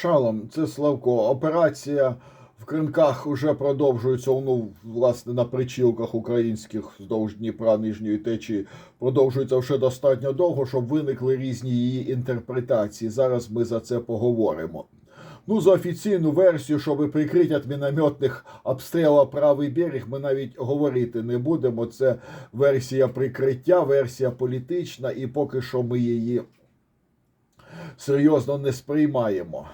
Шалом, це Славко. Операція в кринках вже продовжується. Ну, власне, на причілках українських вздовж Дніпра нижньої течії продовжується вже достатньо довго, щоб виникли різні її інтерпретації. Зараз ми за це поговоримо. Ну, за офіційну версію, щоб прикрити від мінометних обстрілів правий берег, ми навіть говорити не будемо. Це версія прикриття, версія політична, і поки що ми її серйозно не сприймаємо.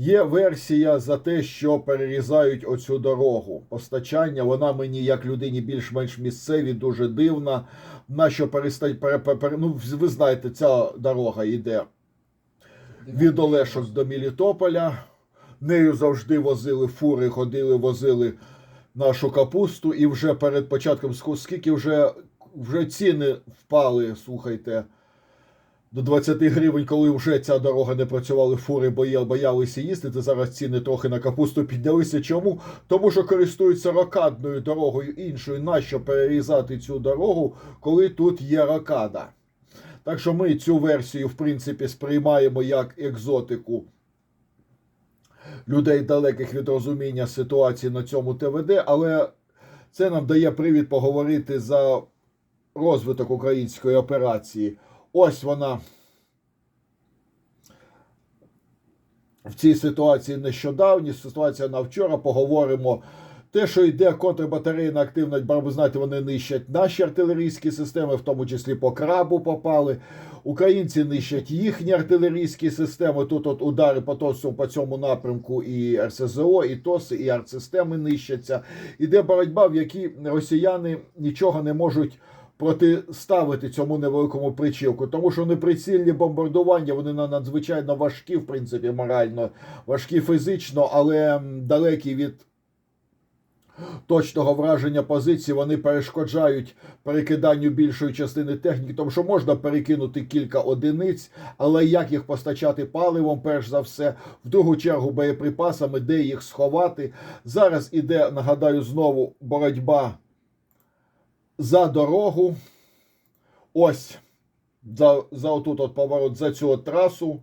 Є версія за те, що перерізають оцю дорогу. Постачання, вона мені, як людині більш-менш місцеві, дуже дивна. Нащо перестать пере, пере, пере- ну, ви знаєте, ця дорога йде від Олешок до Мелітополя. Нею завжди возили фури, ходили, возили нашу капусту, і вже перед початком скільки вже, вже ціни впали, слухайте, до 20 гривень, коли вже ця дорога не працювали, фури боялися їздити. Зараз ціни трохи на капусту піднялися. Чому? Тому що користуються рокадною дорогою іншою. Нащо перерізати цю дорогу, коли тут є рокада? Так що ми цю версію, в принципі, сприймаємо як екзотику людей далеких від розуміння ситуації на цьому ТВД, але це нам дає привід поговорити за розвиток української операції. Ось вона в цій ситуації нещодавні, ситуація на вчора. Поговоримо. Те, що йде контрбатарейна активність, бо ви знаєте, вони нищать наші артилерійські системи, в тому числі по крабу попали. Українці нищать їхні артилерійські системи. Тут от удари по ТОСу по цьому напрямку і РСЗО, і ТОСи, і артсистеми нищаться. Іде боротьба, в якій росіяни нічого не можуть протиставити цьому невеликому причілку, тому що неприцільні бомбардування вони на- надзвичайно важкі, в принципі, морально, важкі фізично, але далекі від точного враження позиції вони перешкоджають перекиданню більшої частини техніки, тому що можна перекинути кілька одиниць, але як їх постачати паливом, перш за все, в другу чергу боєприпасами, де їх сховати. Зараз іде, нагадаю, знову боротьба за дорогу. Ось за, за отут от поворот, за цю от трасу.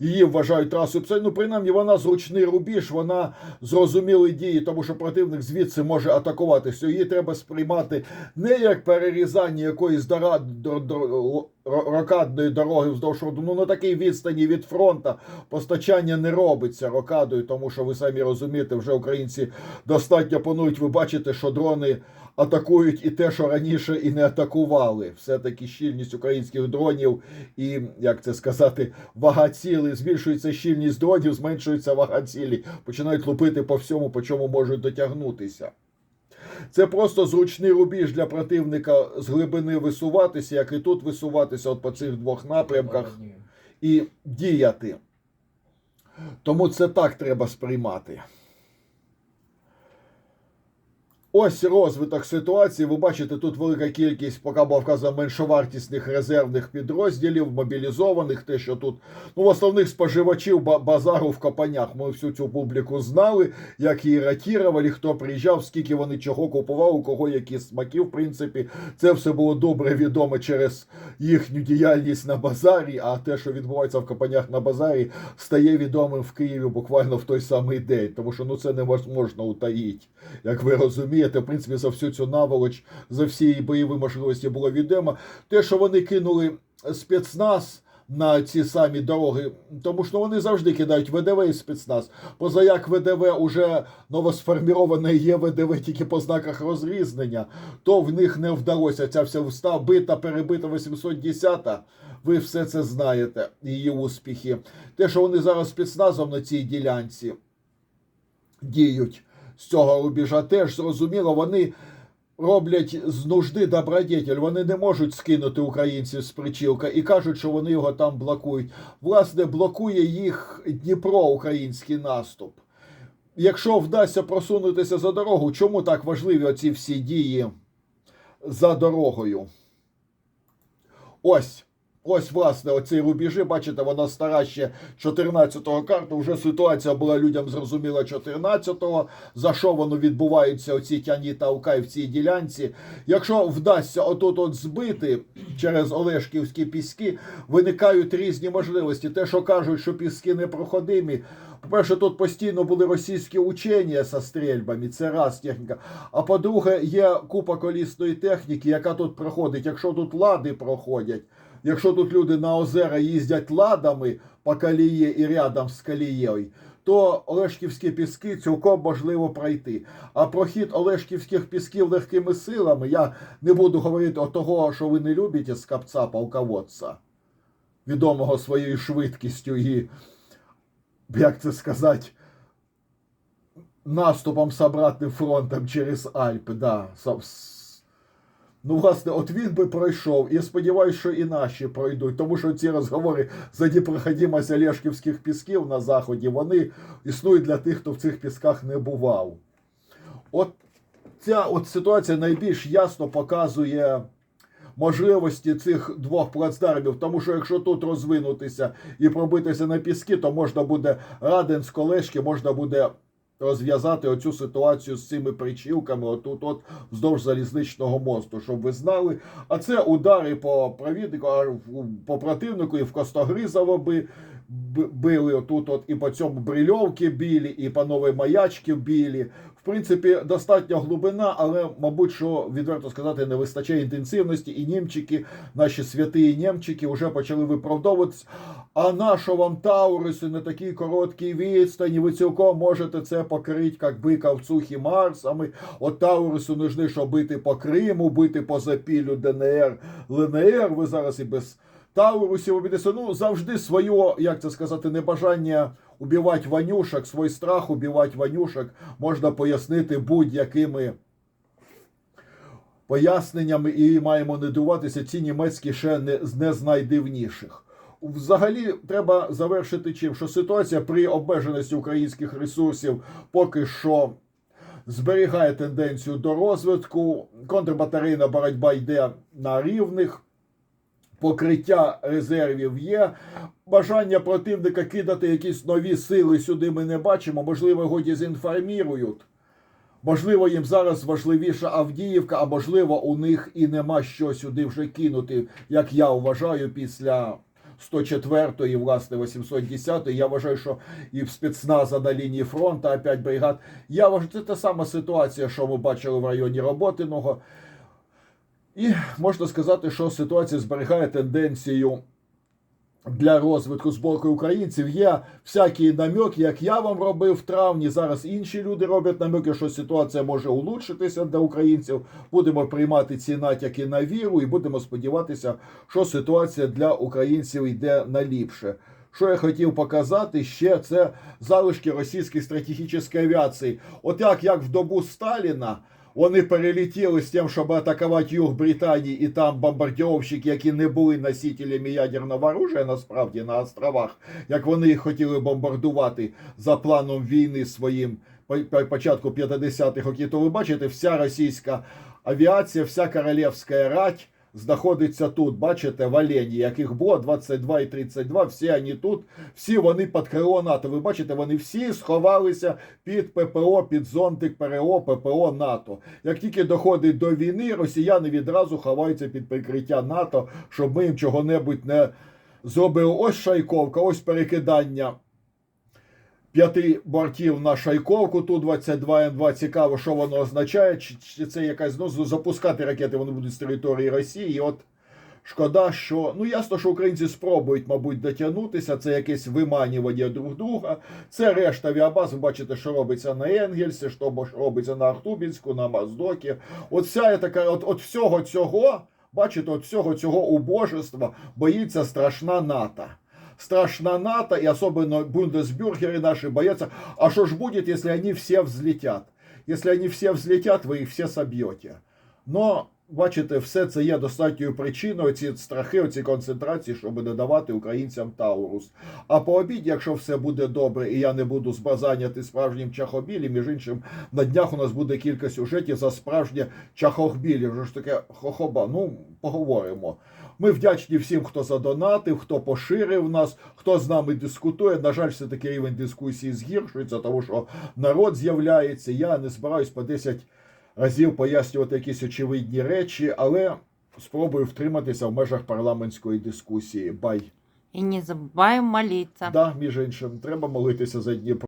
Її вважають трасою. Ну, принаймні, вона зручний рубіж, вона зрозуміли дії, тому що противник звідси може атакуватися. Її треба сприймати не як перерізання якоїсь дора, дор, дор, рокадної дороги вздовж. Ну на такій відстані від фронта постачання не робиться рокадою, тому що ви самі розумієте, вже українці достатньо панують. Ви бачите, що дрони атакують і те, що раніше і не атакували. Все-таки щільність українських дронів і, як це сказати, вага цілей. Збільшується щільність дронів, зменшується вага цілі. Починають лупити по всьому, по чому можуть дотягнутися. Це просто зручний рубіж для противника з глибини висуватися, як і тут висуватися от по цих двох напрямках і діяти. Тому це так треба сприймати. Ось розвиток ситуації. Ви бачите, тут велика кількість, поки була вказана меншовартісних резервних підрозділів, мобілізованих. Те, що тут ну, основних споживачів базару в копанях. Ми всю цю публіку знали, як її ротірували, хто приїжджав, скільки вони чого купував, у кого які смаки. В принципі, це все було добре відомо через їхню діяльність на базарі. А те, що відбувається в копанях на базарі, стає відомим в Києві буквально в той самий день, тому що ну це невозможно утаїти. Як ви розумієте, в принципі, за всю цю наволоч, за всі її бойові можливості було відомо. Те, що вони кинули спецназ. На ці самі дороги, тому що вони завжди кидають ВДВ і спецназ. Поза як ВДВ уже новосформіроване є ВДВ тільки по знаках розрізнення, то в них не вдалося ця вся вста бита, перебита 810 Ви все це знаєте, її успіхи. Те, що вони зараз спецназом на цій ділянці діють з цього рубежа, теж зрозуміло, вони роблять з нужди добродетель. Вони не можуть скинути українців з причілка і кажуть, що вони його там блокують. Власне, блокує їх Дніпро, український наступ. Якщо вдасться просунутися за дорогу, чому так важливі оці всі дії за дорогою? Ось. Ось, власне, оці рубежі, бачите, вона стара ще 14-го карту. Вже ситуація була людям зрозуміла 14-го, за що воно відбуваються оці тяні тавкай в цій ділянці. Якщо вдасться отут от збити через Олешківські піски, виникають різні можливості. Те, що кажуть, що піски непроходимі. По-перше, тут постійно були російські учення зі стрільбами, це раз техніка. А по-друге, є купа колісної техніки, яка тут проходить. Якщо тут лади проходять, якщо тут люди на озера їздять ладами по колії і рядом з колією, то Олешківські піски цілком можливо пройти. А прохід Олешківських пісків легкими силами, я не буду говорити о того, що ви не любите скапця полководця, відомого своєю швидкістю і, як це сказати, наступом з фронтом через Альпи. Да. Ну, власне, от він би пройшов, і сподіваюся, що і наші пройдуть, тому що ці розговори за непроходимость Олешківських пісків на заході, вони існують для тих, хто в цих пісках не бував. От ця от ситуація найбільш ясно показує можливості цих двох плацдармів, тому що якщо тут розвинутися і пробитися на піски, то можна буде Раденськ, Олешки, можна буде розв'язати оцю ситуацію з цими причілками, отут, от вздовж залізничного мосту, щоб ви знали. А це удари по провіднику, по противнику і в Костогризово би били отут, от і по цьому брильовки білі, і по новій маячки білі. В принципі, достатньо глибина, але, мабуть, що відверто сказати, не вистачає інтенсивності, і німчики, наші святі німчики, вже почали виправдовуватися. А нащо вам Тауруси на такій короткій відстані? Ви цілком можете це покрити, як бика в цухі Марсами. От Таурусу нужны, щоб бити по Криму, бити по запіллю ДНР, ЛНР. Ви зараз і без Таурусів обійдеться. Ну, завжди своє, як це сказати, небажання убивати ванюшок, свій страх убивати ванюшок можна пояснити будь-якими поясненнями і маємо не дивуватися, ці німецькі ще не з не з. Взагалі треба завершити чим, що ситуація при обмеженості українських ресурсів поки що зберігає тенденцію до розвитку. Контрбатарейна боротьба йде на рівних. Покриття резервів є. Бажання противника кидати якісь нові сили сюди ми не бачимо. Можливо, його дезінформірують. Можливо, їм зараз важливіша Авдіївка, а можливо, у них і нема що сюди вже кинути, як я вважаю, після 104-ї, власне, 810-ї. Я вважаю, що і в спецназа на лінії фронту, опять бригад. Я вважаю, це та сама ситуація, що ми бачили в районі Роботиного. І можна сказати, що ситуація зберігає тенденцію для розвитку з боку українців. Є всякі намеки, як я вам робив в травні. Зараз інші люди роблять намеки, що ситуація може улучшитися для українців. Будемо приймати ці натяки на віру і будемо сподіватися, що ситуація для українців йде наліпше. Що я хотів показати ще, це залишки російської стратегічної авіації. От як, як в добу Сталіна. Вони перелетіли з тим, щоб атакувати юг Британії, і там бомбардіровщики, які не були носителями ядерного оружия, насправді на островах, як вони хотіли бомбардувати за планом війни своїм по по- початку 50-х років, то ви бачите, вся російська авіація, вся королівська рать знаходиться тут. Бачите, в Олені, яких було 22 і 32, всі вони тут, всі вони під крило НАТО. Ви бачите, вони всі сховалися під ППО, під зонтик ПРО, ППО НАТО. Як тільки доходить до війни, росіяни відразу ховаються під прикриття НАТО, щоб ми їм чого-небудь не зробили. Ось шайковка, ось перекидання п'яти бортів на шайковку Ту-22М2. Цікаво, що воно означає. Чи, чи це якась ну, запускати ракети вони будуть з території Росії. І от шкода, що ну ясно, що українці спробують, мабуть, дотягнутися. Це якесь виманювання друг друга. Це решта авіабаз. Ви бачите, що робиться на Енгельсі, що робиться на Ахтубінську, на Моздокі. От вся така, от, от всього цього. Бачите, от всього цього убожества боїться страшна НАТО. Страшна НАТО, и особенно бундесбюргеры наши боятся. А что ж будет, если они все взлетят? Если они все взлетят, ви їх все соб'єте. Но, бачите, все це є достатньою причиною, ці страхи, ці концентрації, щоб не давати українцям Таурус. А по обіді, якщо все буде добре, і я не буду збазаняти справжнім чахобілі, між іншим, на днях у нас буде кілька сюжетів за справжнє чахохбілі. Вже ж таке хохоба. Ну, поговоримо. Ми вдячні всім, хто задонатив, хто поширив нас, хто з нами дискутує. На жаль, все таки рівень дискусії згіршується, тому що народ з'являється. Я не збираюсь по 10 разів пояснювати якісь очевидні речі, але спробую втриматися в межах парламентської дискусії. Бай. І не забуваємо молитися. Да, між іншим, треба молитися за Дніпро.